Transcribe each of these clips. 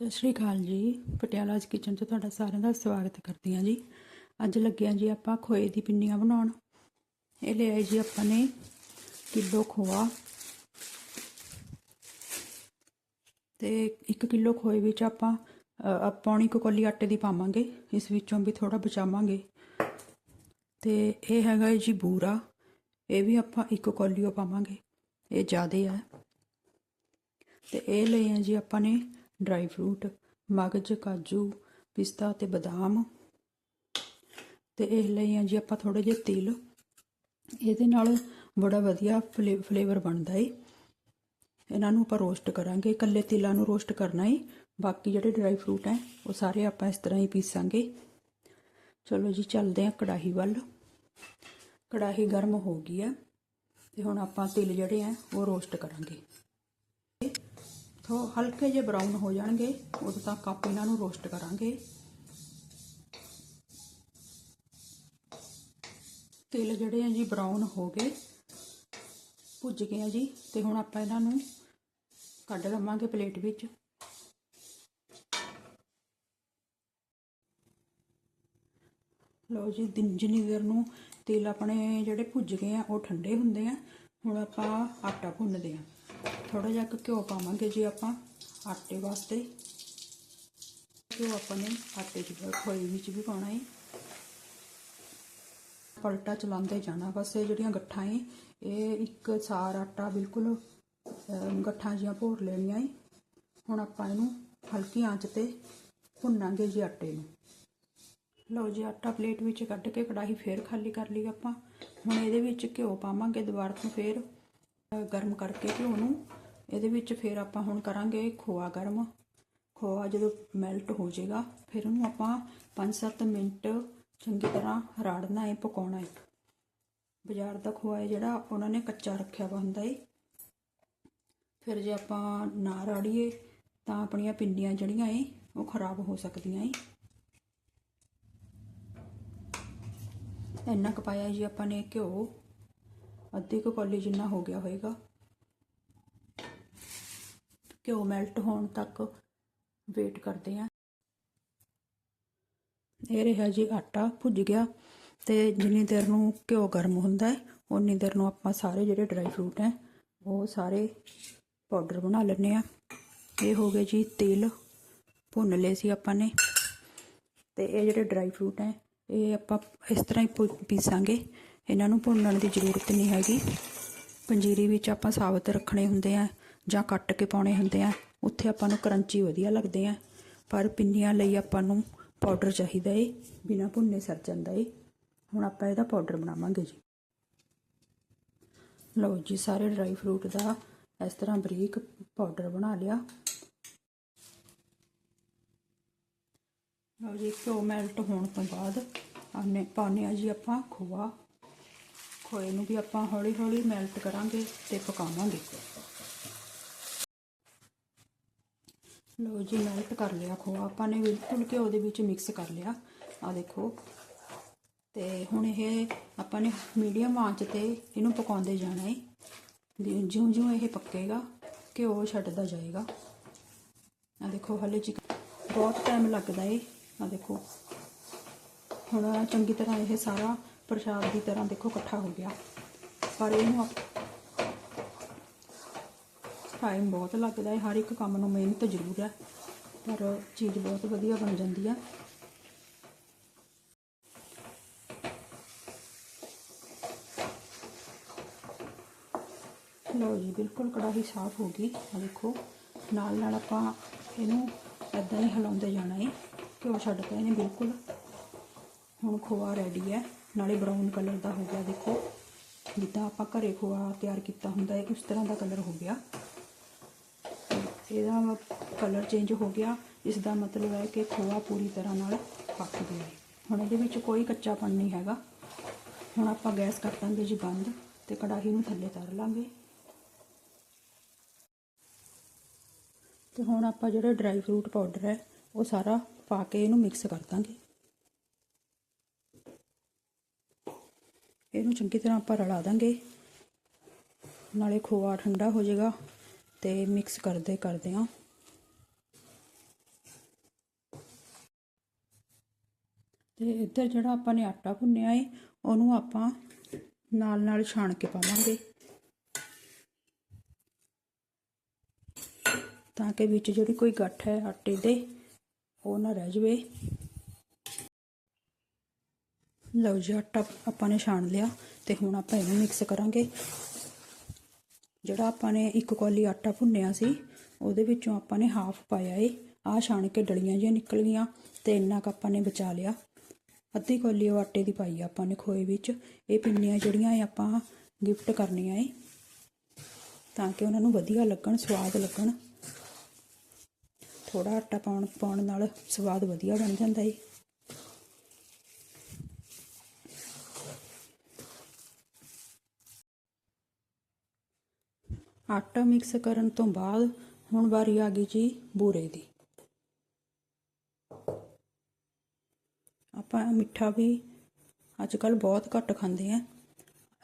ਸਤਿ ਸ਼੍ਰੀ ਅਕਾਲ ਜੀ। ਪਟਿਆਲਾ's ਕਿਚਨ 'ਚ ਤੁਹਾਡਾ ਸਾਰਿਆਂ ਦਾ ਸਵਾਗਤ ਕਰਦੀ ਹਾਂ ਜੀ। ਅੱਜ ਲੱਗਿਆ ਜੀ ਆਪਾਂ ਖੋਏ ਦੀ ਪਿੰਨੀਆਂ ਬਣਾਉਣ। ਇਹ ਲਿਆਏ ਜੀ ਆਪਾਂ ਨੇ ਕਿਲੋ ਖੋਆ। ਤੇ 1 ਕਿਲੋ ਖੋਏ ਵਿੱਚ ਆਪਾਂ ਅ, ਪੌਣੀ ਕੁ ਕੌਲੀ ਆਟੇ ਦੀ ਪਾਵਾਂਗੇ। ਇਸ ਵਿੱਚੋਂ ਵੀ ਥੋੜਾ ਬਚਾਵਾਂਗੇ। ਤੇ ਇਹ ਹੈਗਾ ਜੀ ਬੂਰਾ। ਇਹ ਵੀ ਆਪਾਂ ਇੱਕ ਕੌਲੀਓ ਪਾਵਾਂਗੇ। ਇਹ ਜ਼ਿਆਦੇ ਆ। ਤੇ ਇਹ ਲਏ ਆ ਜੀ ਆਪਾਂ ਨੇ ਡਰਾਈ ਫਰੂਟ, ਮਗਜ, ਕਾਜੂ, ਪਿਸਤਾ ਤੇ ਬਦਾਮ। ਤੇ ਇਹ ਲਈ ਆ ਜੀ ਆਪਾਂ ਥੋੜੇ ਜਿਹੇ ਤਿਲ। ਇਹਦੇ ਨਾਲ ਬੜਾ ਵਧੀਆ ਫਲੇਵਰ ਬਣਦਾ ਏ। ਇਹਨਾਂ ਨੂੰ ਆਪਾਂ ਰੋਸਟ ਕਰਾਂਗੇ। ਇਕੱਲੇ ਤਿਲਾਂ ਨੂੰ ਰੋਸਟ ਕਰਨਾ ਏ। ਬਾਕੀ ਜਿਹੜੇ ਡਰਾਈ ਫਰੂਟ ਹੈ ਉਹ ਸਾਰੇ ਆਪਾਂ ਇਸ ਤਰ੍ਹਾਂ ਹੀ ਪੀਸਾਂਗੇ। ਚਲੋ ਜੀ, ਚੱਲਦੇ ਆ ਕੜਾਹੀ ਵੱਲ। ਕੜਾਹੀ ਗਰਮ ਹੋ ਗਈ ਹੈ ਤੇ ਹੁਣ ਆਪਾਂ ਤਿਲ ਜਿਹੜੇ ਆ ਉਹ ਰੋਸਟ ਕਰਾਂਗੇ। ਹਲਕੇ ਜਿਹੇ ਬਰਾਊਨ ਹੋ ਜਾਣਗੇ ਉਦੋਂ ਤੱਕ ਆਪਾਂ ਇਹਨਾਂ ਨੂੰ ਰੋਸਟ ਕਰਾਂਗੇ। ਤਿਲ ਜਿਹੜੇ ਆ ਜੀ ਬਰਾਊਨ ਹੋ ਗਏ, ਭੁੱਜ ਗਏ ਆ ਜੀ, ਤੇ ਹੁਣ ਆਪਾਂ ਇਹਨਾਂ ਨੂੰ ਕੱਢ ਲਵਾਂਗੇ ਪਲੇਟ ਵਿੱਚ। ਲਓ ਜੀ ਦਿਨ ਜਿੰਨੀ ਦੇਰ ਨੂੰ ਤੇਲ ਆਪਣੇ ਜਿਹੜੇ ਭੁੱਜ ਗਏ ਆ, ਉਹ ਠੰਡੇ ਹੁੰਦੇ ਆ। ਹੁਣ ਆਪਾਂ ਆਟਾ ਭੁੰਨਦੇ ਆ। ਥੋੜਾ ਜਿਹਾ ਕੁ ਘਿਓ ਪਾਵਾਂਗੇ ਜੀ ਆਪਾਂ ਆਟੇ ਵਾਸਤੇ। ਘਿਓ ਆਪਾਂ ਨੇ ਆਟੇ 'ਚ ਖੋਏ ਵਿੱਚ ਵੀ ਪਾਉਣਾ ਹੈ ਪਲਟਾ ਚਲਾਉਂਦੇ ਜਾਣਾ ਬਸ ਇਹ ਜਿਹੜੀਆਂ ਗੱਠਾਂ ਏ, ਇਹ ਇੱਕ ਸਾਰ ਆਟਾ ਬਿਲਕੁਲ ਗੱਠਾਂ ਜੀਆਂ ਭੋਰ ਲੈਣੀਆਂ ਏ। ਹੁਣ ਆਪਾਂ ਇਹਨੂੰ ਹਲਕੀ ਆਂਚ ਤੇ ਭੁੰਨਾਂਗੇ ਜੀ ਆਟੇ ਨੂੰ। ਲਓ ਜੀ, ਆਟਾ ਪਲੇਟ ਵਿੱਚ ਕੱਢ ਕੇ ਕੜਾਹੀ ਫੇਰ ਖਾਲੀ ਕਰ ਲਈ ਆਪਾਂ। ਹੁਣ ਇਹਦੇ ਵਿੱਚ ਘਿਓ ਪਾਵਾਂਗੇ ਦੁਬਾਰਾ ਤੋਂ ਫੇਰ ਗਰਮ ਕਰਕੇ ਘਿਓ ਨੂੰ ਇਹਦੇ ਵਿੱਚ ਫਿਰ ਆਪਾਂ ਹੁਣ ਕਰਾਂਗੇ ਖੋਆ ਗਰਮ। ਖੋਆ ਜਦੋਂ ਮੈਲਟ ਹੋ ਜਾਏਗਾ, ਫਿਰ ਉਹਨੂੰ ਆਪਾਂ 5-7 ਮਿੰਟ ਚੰਗੀ ਤਰ੍ਹਾਂ ਰਾੜਨਾ ਹੈ ਪਕਾਉਣਾ ਹੈ ਬਾਜ਼ਾਰ ਦਾ ਖੋਆ ਹੈ ਜਿਹੜਾ, ਉਹਨਾਂ ਨੇ ਕੱਚਾ ਰੱਖਿਆ ਵਾ ਹੁੰਦਾ ਹੈ ਫਿਰ ਜੇ ਆਪਾਂ ਨਾ ਰਾੜੀਏ, ਤਾਂ ਆਪਣੀਆਂ ਪਿੰਡੀਆਂ ਜਿਹੜੀਆਂ ਏ, ਉਹ ਖਰਾਬ ਹੋ ਸਕਦੀਆਂ ਏ। ਇੰਨਾ ਕੁ ਪਾਇਆ ਜੀ ਆਪਾਂ ਨੇ ਘਿਓ। ਅੱਧੀ ਕੁ ਕੌਲੀ ਜਿੰਨਾ ਹੋ ਗਿਆ ਹੋਵੇਗਾ ਘਿਓ ਮੈਲਟ ਹੋਣ ਤੱਕ ਵੇਟ ਕਰਦੇ ਆਂ। ਇਹ ਰਿਹਾ ਜੀ ਆਟਾ ਭੁੱਜ ਗਿਆ ਤੇ ਜਿੰਨੀ ਦੇਰ ਨੂੰ ਘਿਓ ਗਰਮ ਹੁੰਦਾ ਹੈ ਉਨੀ ਦੇਰ ਨੂੰ ਆਪਾਂ ਸਾਰੇ ਜਿਹੜੇ ਡਰਾਈ ਫਰੂਟ ਹੈ, ਉਹ ਸਾਰੇ ਪਾਊਡਰ ਬਣਾ ਲੈਣੇ ਆ ਇਹ ਹੋ ਗਏ ਜੀ ਤੇਲ, ਭੁੰਨ ਲਏ ਸੀ ਆਪਾਂ ਨੇ। ਤੇ ਇਹ ਜਿਹੜੇ ਡਰਾਈ ਫਰੂਟ ਹੈ, ਇਹ ਆਪਾਂ ਇਸ ਤਰ੍ਹਾਂ ਹੀ ਪੀਸਾਂਗੇ। ਇਹਨਾਂ ਨੂੰ ਭੁੰਨਣ ਦੀ ਜ਼ਰੂਰਤ ਨਹੀਂ ਹੈਗੀ। ਪੰਜੀਰੀ ਵਿੱਚ ਆਪਾਂ ਸਾਬਤ ਰੱਖਣੇ ਹੁੰਦੇ ਆ। ਜਾਂ ਕੱਟ ਕੇ ਪਾਉਣੇ ਹੁੰਦੇ ਆ, ਉੱਥੇ ਆਪਾਂ ਨੂੰ ਕਰੰਚੀ ਵਧੀਆ ਲੱਗਦੇ ਆ। ਪਰ ਪਿੰਨੀਆਂ ਲਈ ਆਪਾਂ ਨੂੰ ਪਾਊਡਰ ਚਾਹੀਦਾ ਏ, ਬਿਨਾ ਭੁੰਨੇ ਸਰ ਜਾਂਦਾ ਏ। ਹੁਣ ਆਪਾਂ ਇਹਦਾ ਪਾਊਡਰ ਬਣਾਵਾਂਗੇ ਜੀ। ਲਓ ਜੀ, ਸਾਰੇ ਡਰਾਈ ਫਰੂਟ ਦਾ ਇਸ ਤਰ੍ਹਾਂ ਬਰੀਕ ਪਾਊਡਰ ਬਣਾ ਲਿਆ। ਲਓ ਜੀ, ਘਿਓ ਮੈਲਟ ਹੋਣ ਤੋਂ ਬਾਅਦ ਆਨੇ ਪਾਉਣੇ ਆ ਜੀ ਆਪਾਂ ਖੋਆ। ਖੋਏ ਨੂੰ ਵੀ ਆਪਾਂ ਹੌਲੀ ਹੌਲੀ ਮੈਲਟ ਕਰਾਂਗੇ ਤੇ ਪਕਾਵਾਂਗੇ। ਲੋ ਜੀ ਮੈਲਟ ਕਰ ਲਿਆ ਖੋਆ। ਆਪਾਂ ਨੇ ਬਿਲਕੁਲ ਘਿਓ ਦੇ ਵਿੱਚ ਮਿਕਸ ਕਰ ਲਿਆ। ਆ ਦੇਖੋ। ਤੇ ਹੁਣ ਇਹ ਆਪਾਂ ਨੇ ਮੀਡੀਅਮ ਆਂਚ ਤੇ ਇਹਨੂੰ ਪਕਾਉਂਦੇ ਜਾਣਾ ਹੈ ਜਿਉਂ ਜਿਉਂ ਇਹ ਪੱਕੇਗਾ, ਘਿਓ ਛੱਡਦਾ ਜਾਏਗਾ। ਆ ਦੇਖੋ, ਹਲੇ ਚਿਕ ਬਹੁਤ ਟਾਈਮ ਲੱਗਦਾ ਏ। ਆ ਦੇਖੋ। ਹੁਣ ਚੰਗੀ ਤਰ੍ਹਾਂ ਇਹ ਸਾਰਾ ਪ੍ਰਸ਼ਾਦ ਦੀ ਤਰ੍ਹਾਂ ਦੇਖੋ, ਇਕੱਠਾ ਹੋ ਗਿਆ। ਪਰ ਇਹਨੂੰ ਟਾਈਮ ਬਹੁਤ ਲੱਗਦਾ ਹੈ, ਹਰ ਇੱਕ ਕੰਮ ਨੂੰ ਮਿਹਨਤ ਜ਼ਰੂਰ ਹੈ, ਪਰ ਚੀਜ਼ ਬਹੁਤ ਵਧੀਆ ਬਣ ਜਾਂਦੀ ਹੈ। ਲਓ ਜੀ, ਬਿਲਕੁਲ ਕੜਾਹੀ ਸਾਫ਼ ਹੋ ਗਈ। ਆ ਦੇਖੋ, ਨਾਲ ਨਾਲ ਆਪਾਂ ਇਹਨੂੰ ਇਦਾਂ ਹੀ ਹਿਲਾਉਂਦੇ ਜਾਣਾ ਹੈ ਘਿਓ ਛੱਡ ਕੇ ਇਹਨੇ ਬਿਲਕੁਲ ਹੁਣ ਖੋਆ ਰੈਡੀ ਹੈ। ਨਾਲੇ ਬਰਾਊਨ ਕਲਰ ਦਾ ਹੋ ਗਿਆ, ਦੇਖੋ। ਜਿੱਦਾਂ ਆਪਾਂ ਘਰੇ ਖੋਆ ਤਿਆਰ ਕੀਤਾ ਹੁੰਦਾ ਹੈ, ਉਸ ਤਰ੍ਹਾਂ ਦਾ ਕਲਰ ਹੋ ਗਿਆ। ਇਹਦਾ ਕਲਰ ਚੇਂਜ ਹੋ ਗਿਆ ਇਸ ਦਾ ਮਤਲਬ ਹੈ ਕਿ ਖੋਆ ਪੂਰੀ ਤਰ੍ਹਾਂ ਨਾਲ ਪੱਕ ਗਿਆ ਹੈ। ਹੁਣ ਇਹਦੇ ਵਿੱਚ ਕੋਈ ਕੱਚਾਪਣ ਨਹੀਂ ਹੈਗਾ। ਹੁਣ ਆਪਾਂ ਗੈਸ ਕਰ ਦਾਂਗੇ ਜੀ ਬੰਦ ਤੇ ਕੜਾਹੀ ਨੂੰ ਥੱਲੇ ਧਰ ਲਾਂਗੇ। ਤੇ ਹੁਣ ਆਪਾਂ ਜਿਹੜਾ ਡਰਾਈ ਫਰੂਟ ਪਾਊਡਰ ਹੈ, ਉਹ ਸਾਰਾ ਪਾ ਕੇ ਇਹਨੂੰ ਮਿਕਸ ਕਰ ਦਾਂਗੇ। ਇਹਨੂੰ ਚੰਗੀ ਤਰ੍ਹਾਂ ਆਪਾਂ ਰਲਾ ਦਾਂਗੇ। ਨਾਲੇ ਖੋਆ ਠੰਡਾ ਹੋ ਜਾਏਗਾ। ਤੇ ਮਿਕਸ ਕਰਦੇ ਕਰਦੇ ਆ ਤੇ ਇੱਧਰ ਜਿਹੜਾ ਆਪਾਂ ਨੇ ਆਟਾ ਭੁੰਨਿਆ ਏ, ਉਹਨੂੰ ਆਪਾਂ ਨਾਲ ਨਾਲ ਛਾਣ ਕੇ ਪਾਵਾਂਗੇ। ਤਾਂ ਕਿ ਵਿੱਚ ਜਿਹੜੀ ਕੋਈ ਗੱਠ ਹੈ ਆਟੇ ਦੇ, ਉਹ ਨਾ ਰਹਿ ਜਵੇ। ਲਓ ਜੀ, ਆਟਾ ਆਪਾਂ ਨੇ ਛਾਣ ਲਿਆ ਤੇ ਹੁਣ ਆਪਾਂ ਇਹਨੂੰ ਮਿਕਸ ਕਰਾਂਗੇ। ਜਿਹੜਾ ਆਪਾਂ ਨੇ ਇੱਕ ਕੌਲੀ ਆਟਾ ਭੁੰਨਿਆ ਸੀ, ਉਹਦੇ ਵਿੱਚੋਂ ਆਪਾਂ ਨੇ ਹਾਫ ਪਾਇਆ ਏ। ਆਹ ਛਾਣ ਕੇ ਡਲੀਆਂ ਜਿਹੀਆਂ ਨਿਕਲ ਗਈਆਂ ਤੇ ਇੰਨਾ ਕੁ ਆਪਾਂ ਨੇ ਬਚਾ ਲਿਆ। ਅੱਧੀ ਕੌਲੀ ਉਹ ਆਟੇ ਦੀ ਪਾਈ ਆਪਾਂ ਨੇ ਖੋਏ ਵਿੱਚ। ਇਹ ਪਿੰਨੀਆਂ ਜਿਹੜੀਆਂ ਇਹ ਆਪਾਂ ਗਿਫਟ ਕਰਨੀਆਂ ਏ, ਤਾਂ ਕਿ ਉਹਨਾਂ ਨੂੰ ਵਧੀਆ ਲੱਗਣ, ਸਵਾਦ ਲੱਗਣ। ਥੋੜਾ ਆਟਾ ਪਾਉਣ ਪਾਉਣ ਨਾਲ ਸਵਾਦ ਵਧੀਆ ਬਣ ਜਾਂਦਾ ਏ। ਆਟਾ ਮਿਕਸ ਕਰਨ ਤੋਂ ਬਾਅਦ ਹੁਣ ਵਾਰੀ ਆ ਗਈ ਜੀ ਬੂਰੇ ਦੀ। ਆਪਾਂ ਮਿੱਠਾ ਵੀ ਅੱਜ ਕੱਲ ਬਹੁਤ ਘੱਟ ਖਾਂਦੇ ਆ।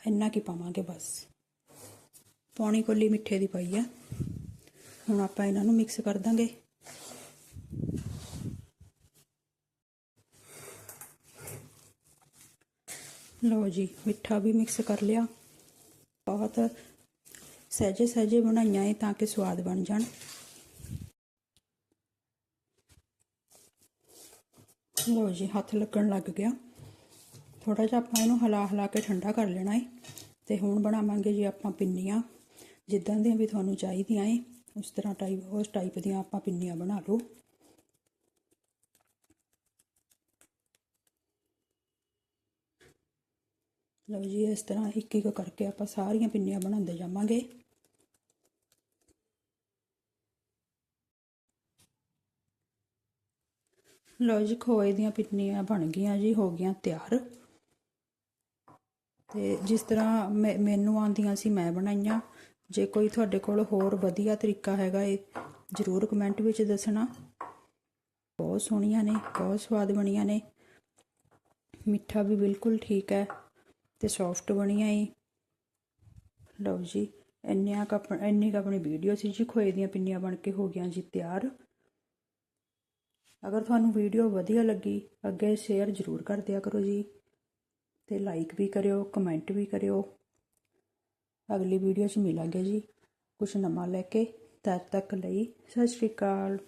ਇੰਨਾ ਕੀ ਪਾਵਾਂਗੇ ਬਸ। ਪੌਣੀ ਕੋਲੀ ਮਿੱਠੇ ਦੀ ਪਾਈ ਆ। ਹੁਣ ਆਪਾਂ ਇਹਨਾਂ ਨੂੰ ਮਿਕਸ ਕਰ ਦਾਂਗੇ। ਲਓ ਜੀ, ਮਿੱਠਾ ਵੀ ਮਿਕਸ ਕਰ ਲਿਆ। ਬਹੁਤ ਸਹਿਜੇ ਸਹਿਜੇ ਬਣਾਈਆਂ ਏ ਤਾਂ ਕਿ ਸਵਾਦ ਬਣ ਜਾਣ। ਲਓ ਜੀ, ਹੱਥ ਲੱਗਣ ਲੱਗ ਗਿਆ। ਥੋੜਾ ਜਿਹਾ ਆਪਾਂ ਇਹਨੂੰ ਹਲਾ ਹਿਲਾ ਕੇ ਠੰਡਾ ਕਰ ਲੈਣਾ ਹੈ ਤੇ ਹੁਣ ਬਣਾਵਾਂਗੇ ਜੀ ਆਪਾਂ ਪਿੰਨੀਆਂ। ਜਿੱਦਾਂ ਦੀਆਂ ਵੀ ਤੁਹਾਨੂੰ ਚਾਹੀਦੀਆਂ ਏ, ਉਸ ਤਰ੍ਹਾਂ ਟਾਈਪ ਉਸ ਟਾਈਪ ਦੀਆਂ ਆਪਾਂ ਪਿੰਨੀਆਂ ਬਣਾ ਲਓ। ਲਓ ਜੀ, ਇਸ ਤਰ੍ਹਾਂ ਇੱਕ ਇੱਕ ਕਰਕੇ ਆਪਾਂ ਸਾਰੀਆਂ ਪਿੰਨੀਆਂ ਬਣਾਉਂਦੇ ਜਾਵਾਂਗੇ। ਲਓ ਜੀ, ਖੋਏ ਦੀਆਂ ਪਿੰਨੀਆਂ ਬਣ ਗਈਆਂ ਜੀ, ਹੋ ਗਈਆਂ ਤਿਆਰ। ਤੇ ਜਿਸ ਤਰ੍ਹਾਂ ਮੈ- ਮੈਨੂੰ ਆਉਂਦੀਆਂ ਸੀ, ਮੈਂ ਬਣਾਈਆਂ। ਜੇ ਕੋਈ ਤੁਹਾਡੇ ਕੋਲ ਹੋਰ ਵਧੀਆ ਤਰੀਕਾ ਹੈਗਾ ਏ ਜ਼ਰੂਰ ਕਮੈਂਟ ਵਿੱਚ ਦੱਸਣਾ। ਬਹੁਤ ਸੋਹਣੀਆਂ ਨੇ, ਬਹੁਤ ਸਵਾਦ ਬਣੀਆਂ ਨੇ। ਮਿੱਠਾ ਵੀ ਬਿਲਕੁਲ ਠੀਕ ਹੈ ਤੇ ਸੌਫਟ ਬਣੀਆਂ ਏ ਲਓ ਜੀ, ਇੰਨੀਆਂ ਕੁ ਇੰਨੀ ਕੁ ਆਪਣੀ ਵੀਡੀਓ ਸੀ ਜੀ, ਖੋਏ ਦੀਆਂ ਪਿੰਨੀਆਂ ਬਣ ਕੇ ਹੋ ਗਈਆਂ ਜੀ ਤਿਆਰ। ਅਗਰ ਤੁਹਾਨੂੰ ਵੀਡੀਓ ਵਧੀਆ ਲੱਗੀ, ਅੱਗੇ ਸ਼ੇਅਰ ਜ਼ਰੂਰ ਕਰ ਦਿਆ ਕਰੋ ਜੀ ਤੇ ਲਾਈਕ ਵੀ ਕਰਿਓ ਕਮੈਂਟ ਵੀ ਕਰਿਓ। ਅਗਲੀ ਵੀਡੀਓ 'ਚ ਮਿਲਾਂਗੇ ਜੀ ਕੁਝ ਨਵਾਂ ਲੈ ਕੇ। ਤਦ ਤੱਕ ਲਈ ਸਤਿ ਸ਼੍ਰੀ ਅਕਾਲ।